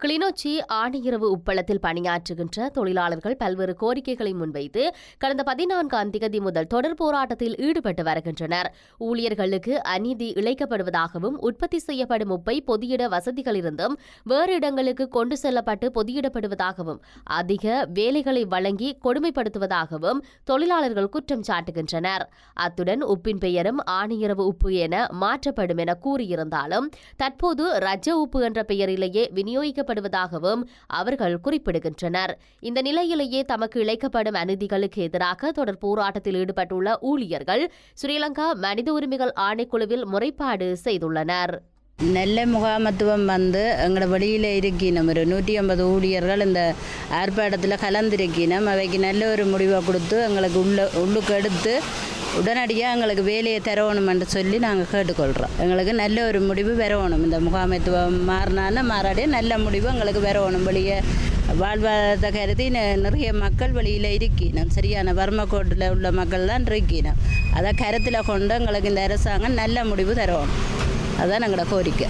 கிளிநொச்சி ஆணையரவு உப்பளத்தில் பணியாற்றுகின்ற தொழிலாளர்கள் பல்வேறு கோரிக்கைகளை முன்வைத்து கடந்த பதினான்காம் திகதி முதல் தொடர் போராட்டத்தில் ஈடுபட்டு வருகின்றனர். ஊழியர்களுக்கு அநீதி இழைக்கப்படுவதாகவும் உற்பத்தி செய்யப்படும் உப்பை பொதியிட வசதிகளிலிருந்தும் வேறு இடங்களுக்கு கொண்டு செல்லப்பட்டு பொதியிடப்படுவதாகவும் அதிக வேலைகளை வழங்கி கொடுமைப்படுத்துவதாகவும் தொழிலாளர்கள் குற்றம் சாட்டுகின்றனர். அத்துடன் உப்பின் பெயரும் ஆணையரவு உப்பு என மாற்றப்படும் என கூறியிருந்தாலும் தற்போது ரஜ உப்பு என்ற பெயரிலேயே விநியோகிக்க விநியோகிக்கப்படுவதாகவும் அவர்கள் குறிப்பிடுகின்றனர். இந்த நிலையிலேயே தமக்கு இழைக்கப்படும் அநீதிகளுக்கு எதிராக தொடர் போராட்டத்தில் ஈடுபட்டுள்ள ஊழியர்கள் ஸ்ரீலங்கா மனித உரிமைகள் ஆணைக்குழுவில் முறைப்பாடு செய்துள்ளனர். நெல்லை முகாமத்துவம் வந்து எங்களோட வெளியில் இருக்கினோம். ஒரு நூற்றி ஐம்பது ஊழியர்கள் இந்த ஆர்ப்பாட்டத்தில் கலந்திருக்கினோம். அவைக்கு நல்ல ஒரு முடிவை கொடுத்து எங்களுக்கு உள்ள உள்ளுக்கு எடுத்து உடனடியாக எங்களுக்கு வேலையை தரணுமென்று சொல்லி நாங்கள் கேட்டுக்கொள்கிறோம் எங்களுக்கு நல்ல ஒரு முடிவு வரணும் இந்த முகாமைத்துவம் மாறினான மாறாடியே நல்ல முடிவு எங்களுக்கு வரணும் வெளியே வாழ்வாதாரத்தை கருதி நிறைய மக்கள் வெளியில் இருக்கினோம் சரியான வறுமை கோட்டில் உள்ள மக்கள் தான் இருக்கினோம் அதை கருத்தில் கொண்டு எங்களுக்கு இந்த அரசாங்கம் நல்ல முடிவு தரணும் அதுதான் எங்களோட கோரிக்கை.